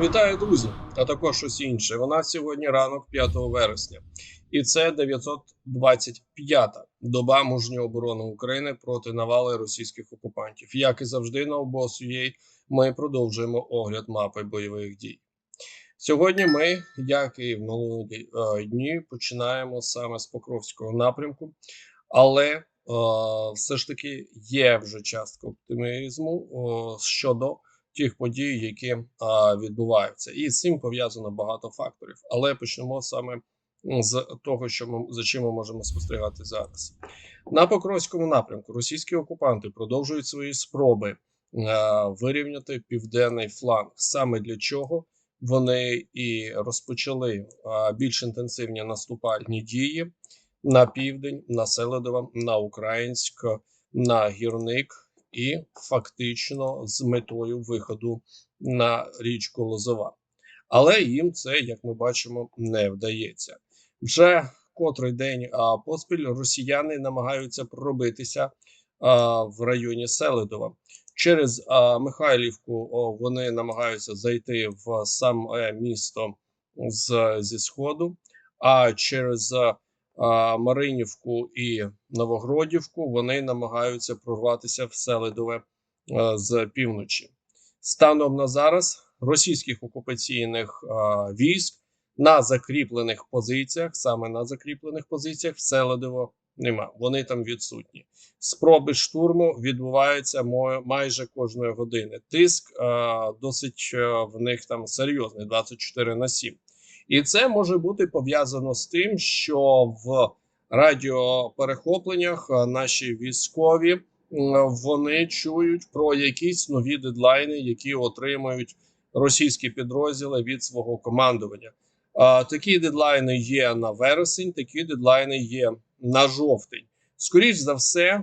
Вітаю, друзі, а також щось інше. Вона сьогодні ранок 5 вересня, і це 925-та доба мужньої оборони України проти навали російських окупантів. Як і завжди, на обосуєй ми продовжуємо огляд мапи бойових дій. Сьогодні ми, як і в минулі е, дні, починаємо саме з Покровського напрямку, але е, все ж таки є вже частка оптимізму о, щодо тих подій, які а, відбуваються, і з цим пов'язано багато факторів. Але почнемо саме з того, що ми за чим ми можемо спостерігати зараз. На Покровському напрямку російські окупанти продовжують свої спроби а, вирівняти південний фланг. Саме для чого вони і розпочали а, більш інтенсивні наступальні дії на південь, на Селедово, на Українськ, на Гірник і фактично з метою виходу на річку Лозова. Але їм це, як ми бачимо, не вдається. Вже котрий день а, поспіль росіяни намагаються пробитися а, в районі Селидова. Через а, Михайлівку о, вони намагаються зайти в саме місто з, зі сходу, а через а, Маринівку і Новогродівку вони намагаються прорватися в Селидове з півночі. Станом на зараз російських окупаційних військ на закріплених позиціях, саме на закріплених позиціях, в Селидово нема. Вони там відсутні. Спроби штурму відбуваються майже кожної години. Тиск досить в них там серйозний 24 на 7. І це може бути пов'язано з тим, що в радіоперехопленнях е, наші військові вони чують про якісь нові дедлайни, які отримують російські підрозділи від свого командування. Такі дедлайни є на вересень, такі дедлайни є на жовтень. Скоріш за все,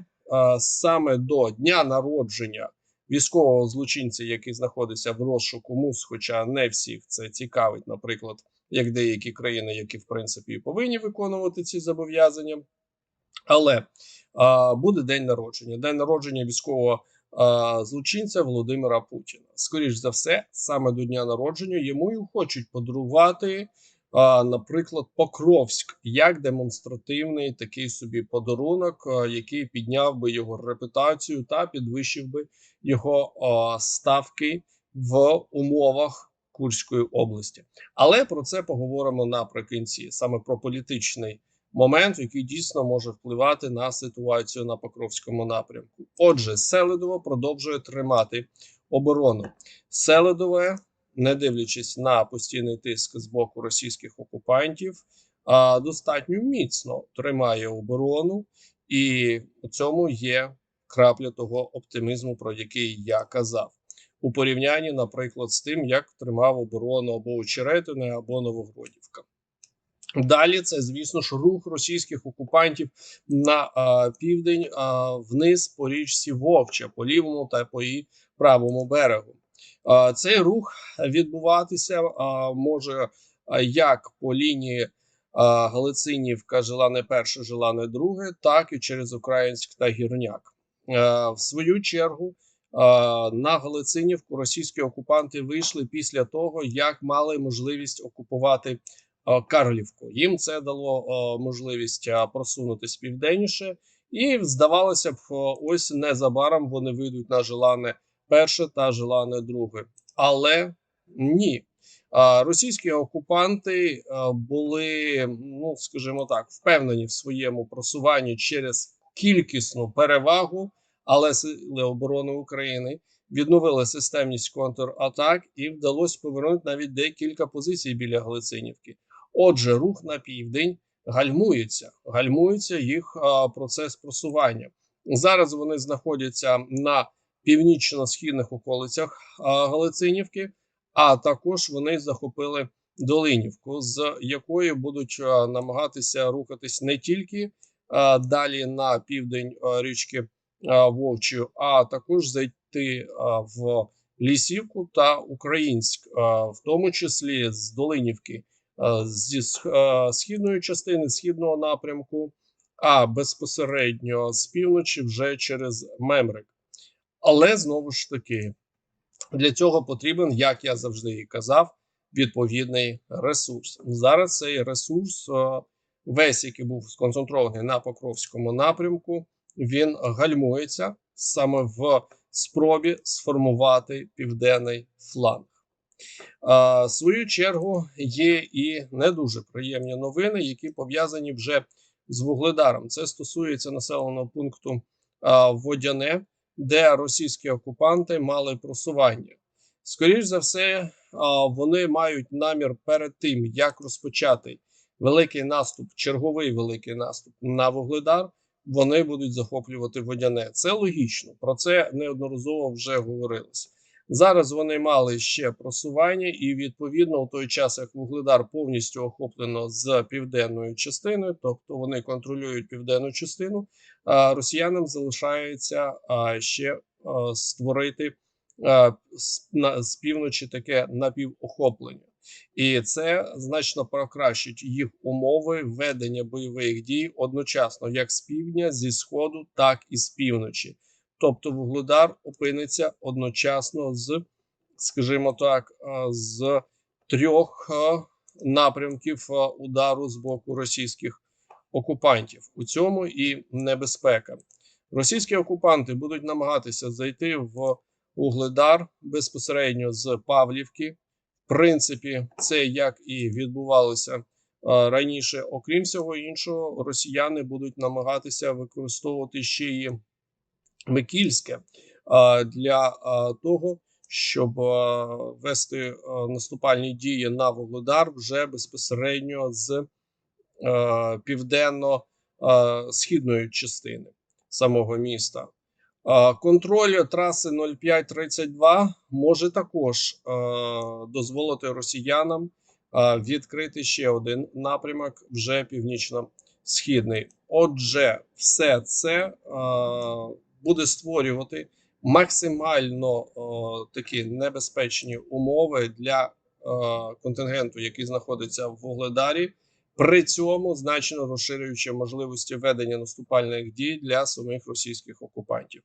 саме до дня народження військового злочинця, який знаходиться в розшуку МУС, хоча не всіх це цікавить, наприклад як деякі країни, які в принципі повинні виконувати ці зобов'язання. Але а, буде день народження, день народження військового а, злочинця Володимира Путіна. Скоріш за все, саме до дня народження йому і хочуть подарувати, а, наприклад, Покровськ як демонстративний такий собі подарунок, а, який підняв би його репутацію та підвищив би його а, ставки в умовах. Курської області, але про це поговоримо наприкінці саме про політичний момент, який дійсно може впливати на ситуацію на Покровському напрямку. Отже, Селидово продовжує тримати оборону. Селидове, не дивлячись на постійний тиск з боку російських окупантів, достатньо міцно тримає оборону, і у цьому є крапля того оптимізму, про який я казав у порівнянні, наприклад, з тим, як тримав оборону або Очеретине, або Новогродівка. Далі це, звісно ж, рух російських окупантів на а, південь а, вниз по річці Вовча, по лівому та по її правому берегу. А, цей рух відбуватися а, може а, як по лінії а, Галицинівка, Желане перше, Желане друге, так і через Українськ та Гірняк. А, в свою чергу. На Галицинівку російські окупанти вийшли після того, як мали можливість окупувати Карлівку. Їм це дало можливість просунутися південніше, і здавалося б, ось незабаром вони вийдуть на желане перше та желане друге. Але ні. Російські окупанти були, ну скажімо так, впевнені в своєму просуванні через кількісну перевагу але сили оборони України відновили системність контратак і вдалося повернути навіть декілька позицій біля Галицинівки. Отже, рух на південь гальмується, гальмується їх а, процес просування. Зараз вони знаходяться на північно-східних околицях а, Галицинівки, а також вони захопили Долинівку, з якої будуть а, намагатися рухатись не тільки а, далі на південь а, річки Вовчу, а також зайти в Лісівку та Українськ, в тому числі з Долинівки, зі східної частини східного напрямку, а безпосередньо з півночі вже через Мемрик. Але знову ж таки, Для цього потрібен, як я завжди і казав, відповідний ресурс. Зараз цей ресурс, е, весь, який був сконцентрований на Покровському напрямку, він гальмується саме в спробі сформувати південний фланг. В свою чергу є і не дуже приємні новини, які пов'язані вже з Вугледаром. Це стосується населеного пункту Водяне, де російські окупанти мали просування. Скоріш за все, вони мають намір перед тим, як розпочати великий наступ, черговий великий наступ на Вугледар. Вони будуть захоплювати водяне. Це логічно. Про це неодноразово вже говорилось. Зараз вони мали ще просування, і відповідно у той час, як Вугледар повністю охоплено з південною частиною, тобто вони контролюють південну частину, росіянам залишається ще створити на, з півночі таке напівохоплення. І це значно покращить їх умови ведення бойових дій одночасно, як з півдня, зі сходу, так і з півночі. Тобто Вугледар опиниться одночасно з, скажімо так, е, з трьох е, напрямків е, удару з боку російських окупантів. У цьому і небезпека. Російські окупанти будуть намагатися зайти в Угледар безпосередньо з Павлівки. Принципі, це як і відбувалося раніше. Окрім всього іншого, росіяни будуть намагатися використовувати ще і Микільське для того, щоб вести наступальні дії на Вугледар вже безпосередньо з південно-східної частини самого міста. Контроль траси 0532 може також дозволити росіянам відкрити ще один напрямок вже північно-східний. Отже, все це буде створювати максимально такі небезпечні умови для контингенту, який знаходиться в Вугледарі, при цьому значно розширюючи можливості ведення наступальних дій для самих російських окупантів.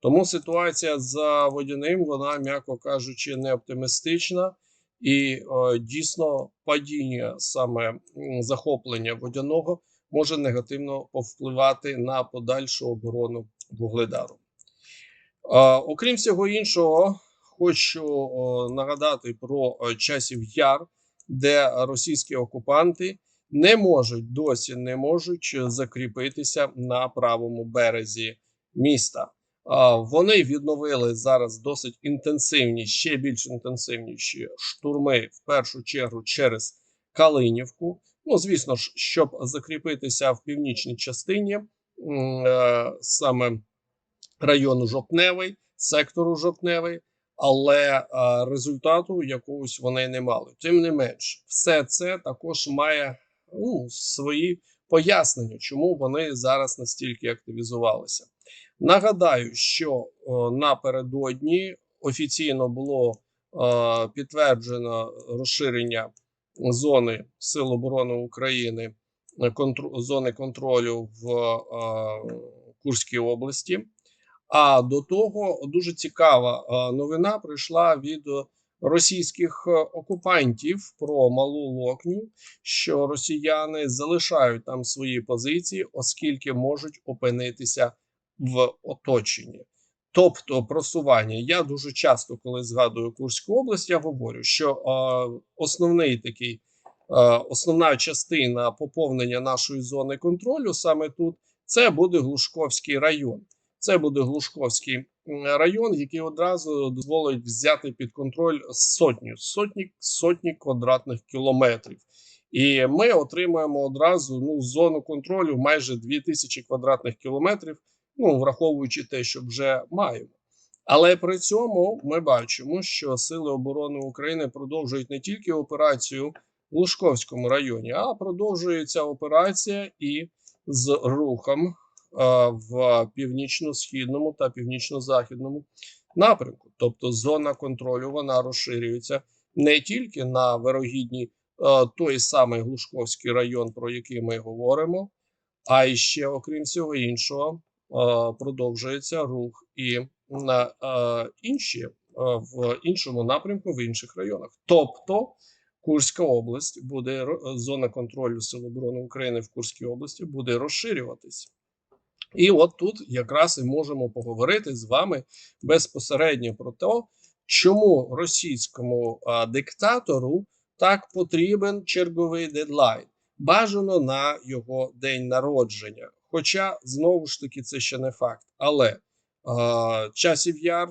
Тому ситуація з водяним, вона, м'яко кажучи, не оптимістична. І о, дійсно падіння саме захоплення водяного може негативно повпливати на подальшу оборону Вугледару. Окрім всього іншого, хочу нагадати про часів яр, де російські окупанти не можуть досі не можуть закріпитися на правому березі міста. Вони відновили зараз досить інтенсивні, ще більш інтенсивніші штурми в першу чергу через Калинівку. Ну, звісно ж, щоб закріпитися в північній частині е, саме району Жовтневий, сектору Жовтневий, але е, результату якогось вони не мали. Тим не менш, все це також має ну, свої пояснення, чому вони зараз настільки активізувалися. Нагадаю, що о, напередодні офіційно було о, підтверджено розширення зони Сил оборони України, контр... зони контролю в Курській області. А до того дуже цікава новина прийшла від російських е, окупантів про малу локню, що росіяни залишають там свої позиції, оскільки можуть опинитися в оточенні. Тобто просування. Я дуже часто, коли згадую Курську область, я говорю, що е, основний такий, е, основна частина поповнення нашої зони контролю саме тут це буде Глушковський район. Це буде Глушковський район, який одразу дозволить взяти під контроль сотню сотні сотні квадратних кілометрів. І ми отримаємо одразу ну зону контролю майже 2000 квадратних кілометрів. Ну враховуючи те, що вже маємо. Але при цьому ми бачимо, що Сили оборони України продовжують не тільки операцію в Лужковському районі, а продовжується операція і з рухом в північно-східному та північно-західному напрямку. Тобто, зона контролю вона розширюється не тільки на вирогідні той самий Глушковський район, про який ми говоримо, а й ще, окрім всього іншого, продовжується рух і на інші в іншому напрямку, в інших районах. Тобто Курська область буде зона контролю Сил оборони України в Курській області буде розширюватися. І от тут якраз і можемо поговорити з вами безпосередньо про те, чому російському а, диктатору так потрібен черговий дедлайн. Бажано на його день народження. Хоча знову ж таки це ще не факт. Але е, часів яр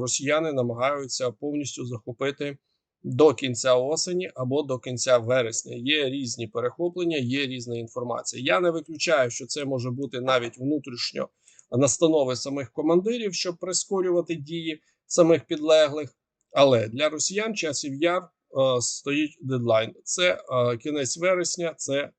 росіяни намагаються повністю захопити до кінця осені або до кінця вересня. Є різні перехоплення, є різна інформація. Я не виключаю, що це може бути навіть внутрішньо настанови самих командирів, щоб прискорювати дії самих підлеглих. Але для росіян часів яр е, стоїть дедлайн. Це е, кінець вересня, це е,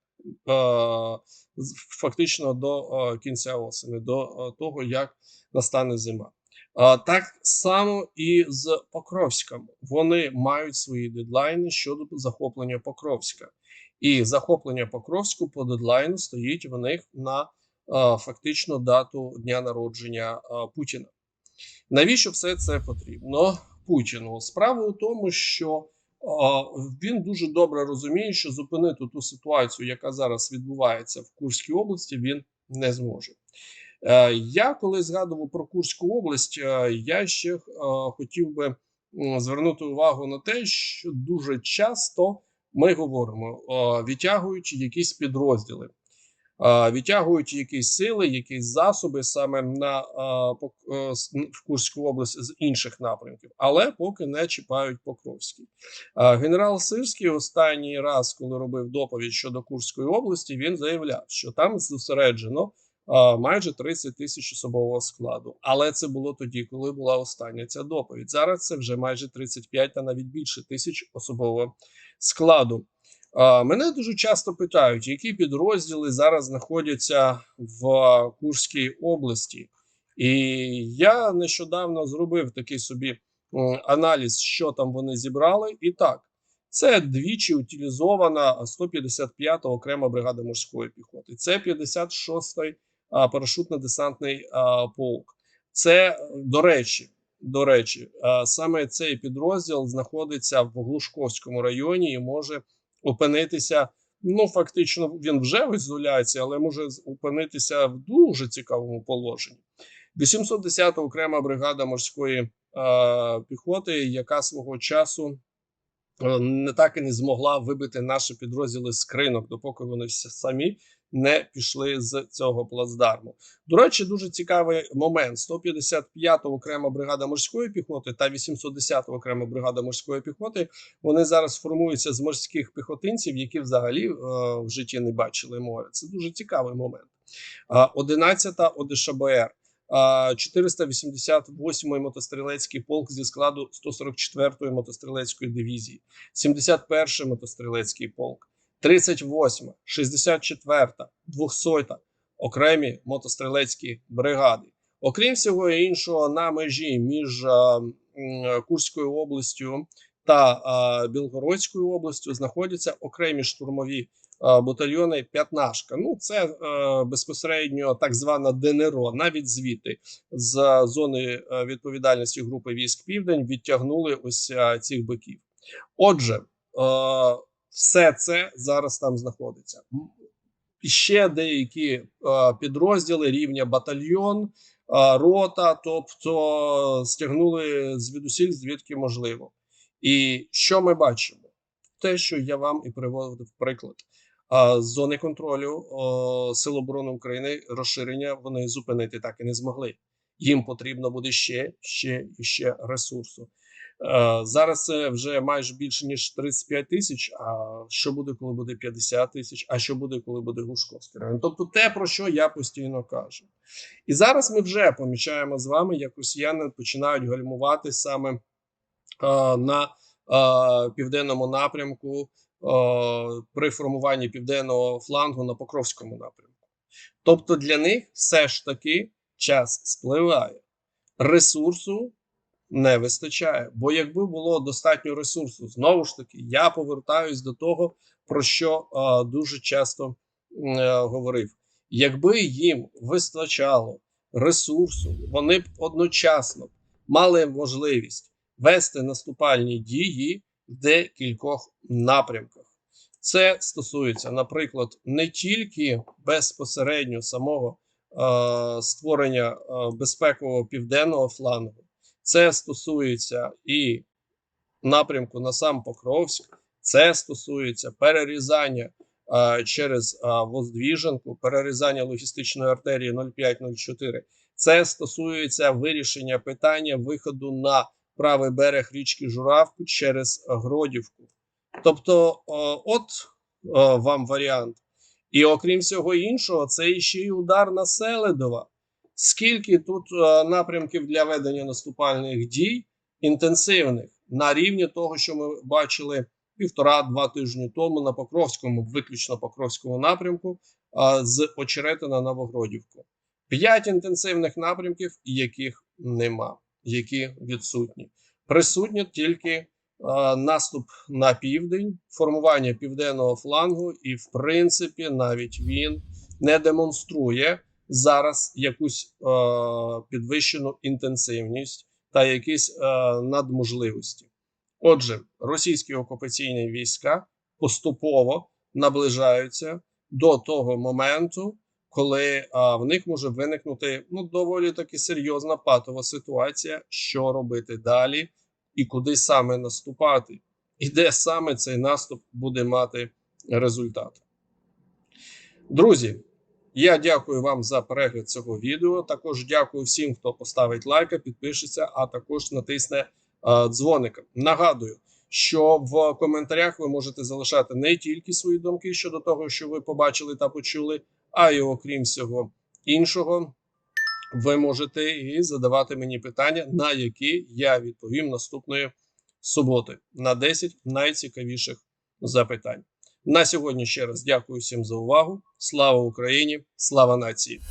фактично до е, кінця осені, до е, того, як настане зима. Так само і з Покровськом. Вони мають свої дедлайни щодо захоплення Покровська. І захоплення Покровську по дедлайну стоїть в них на фактично дату дня народження Путіна. Навіщо все це потрібно Путіну? Справа у тому, що він дуже добре розуміє, що зупинити ту ситуацію, яка зараз відбувається в Курській області, він не зможе. Е, Я коли згадував про Курську область, е, я ще е, хотів би звернути увагу на те, що дуже часто ми говоримо, відтягуючи якісь підрозділи, відтягуючи якісь сили, якісь засоби саме на в Курську область з інших напрямків, але поки не чіпають Покровський. Генерал Сирський останній раз, коли робив доповідь щодо Курської області, він заявляв, що там зосереджено майже 30 тисяч особового складу. Але це було тоді, коли була остання ця доповідь. Зараз це вже майже 35 та навіть більше тисяч особового складу. Мене дуже часто питають, які підрозділи зараз знаходяться в Курській області. І я нещодавно зробив такий собі аналіз, що там вони зібрали. І так, це двічі утилізована 155-та окрема бригада морської піхоти. Це 56-й а, парашутно-десантний полк. Це до речі, до речі, саме цей підрозділ знаходиться в Глушковському районі і може опинитися. Ну, фактично, він вже в ізоляції, але може опинитися в дуже цікавому положенні. 810-та окрема бригада морської е, піхоти, яка свого часу е, не так і не змогла вибити наші підрозділи з кринок, допоки вони самі не пішли з цього плацдарму. До речі, дуже цікавий момент: 155-та окрема бригада морської піхоти та 810-та окрема бригада морської піхоти. Вони зараз формуються з морських піхотинців, які взагалі е, в житті не бачили море. Це дуже цікавий момент. А, 11-та ОДШБР. а, 488-й мотострілецький полк зі складу 144-ї мотострілецької дивізії, 71-й мотострілецький полк, 38-ма, 64-та, 200-та окремі мотострілецькі бригади. Окрім всього іншого, на межі між м, Курською областю та а, Білгородською областю знаходяться окремі штурмові а, батальйони П'ятнашка. Ну, це е, безпосередньо так звана ДНРО. Навіть звідти з зони е, відповідальності групи військ Південь відтягнули ось е, цих биків. Отже, е, все це зараз там знаходиться. Ще деякі е, підрозділи рівня батальйон, е, рота, тобто стягнули звідусіль, звідки можливо. І що ми бачимо? Те, що я вам і приводив приклад. З зони контролю Сил оборони України розширення вони зупинити так і не змогли. Їм потрібно буде ще, ще і ще ресурсу. Е, зараз це вже майже більше ніж 35 тисяч. А що буде, коли буде 50 тисяч? А що буде, коли буде Глушковський район? Тобто, те, про що я постійно кажу. І зараз ми вже помічаємо з вами, як росіяни починають гальмувати саме е, на е, південному напрямку при формуванні південного флангу на Покровському напрямку. Тобто для них все ж таки час спливає, ресурсу не вистачає. Бо якби було достатньо ресурсу, знову ж таки, я повертаюсь до того, про що е, дуже часто е, говорив. Якби їм вистачало ресурсу, вони б одночасно мали можливість вести наступальні дії в декількох напрямках. Це стосується, наприклад, не тільки безпосередньо самого е, створення е, безпекового південного флангу, це стосується і напрямку на сам Покровськ, це стосується перерізання е, через е, Воздвіженку, перерізання логістичної артерії 0504. Це стосується вирішення питання виходу на правий берег річки Журавку через Гродівку. Тобто, е, от е, вам варіант. І окрім всього іншого, це ще й удар на Селедова. Скільки тут е, напрямків для ведення наступальних дій інтенсивних на рівні того, що ми бачили півтора-два тижні тому на Покровському, виключно Покровському напрямку, е, з Очеретина на Вогродівку. П'ять інтенсивних напрямків, яких нема, які відсутні. Присутні тільки е, наступ на південь, формування південного флангу, і, в принципі, навіть він не демонструє зараз якусь е, підвищену інтенсивність та якісь е, надможливості. Отже, російські окупаційні війська поступово наближаються до того моменту, коли а, в них може виникнути ну доволі таки серйозна патова ситуація, що робити далі, і куди саме наступати, і де саме цей наступ буде мати результат. Друзі, я дякую вам за перегляд цього відео. Також дякую всім, хто поставить лайка, підпишеться, а також натисне а, дзвоника. Нагадую, що в коментарях ви можете залишати не тільки свої думки щодо того, що ви побачили та почули, а й окрім всього іншого, ви можете і задавати мені питання, на які я відповім наступної суботи на 10 найцікавіших запитань. На сьогодні ще раз дякую всім за увагу. Слава Україні! Слава нації!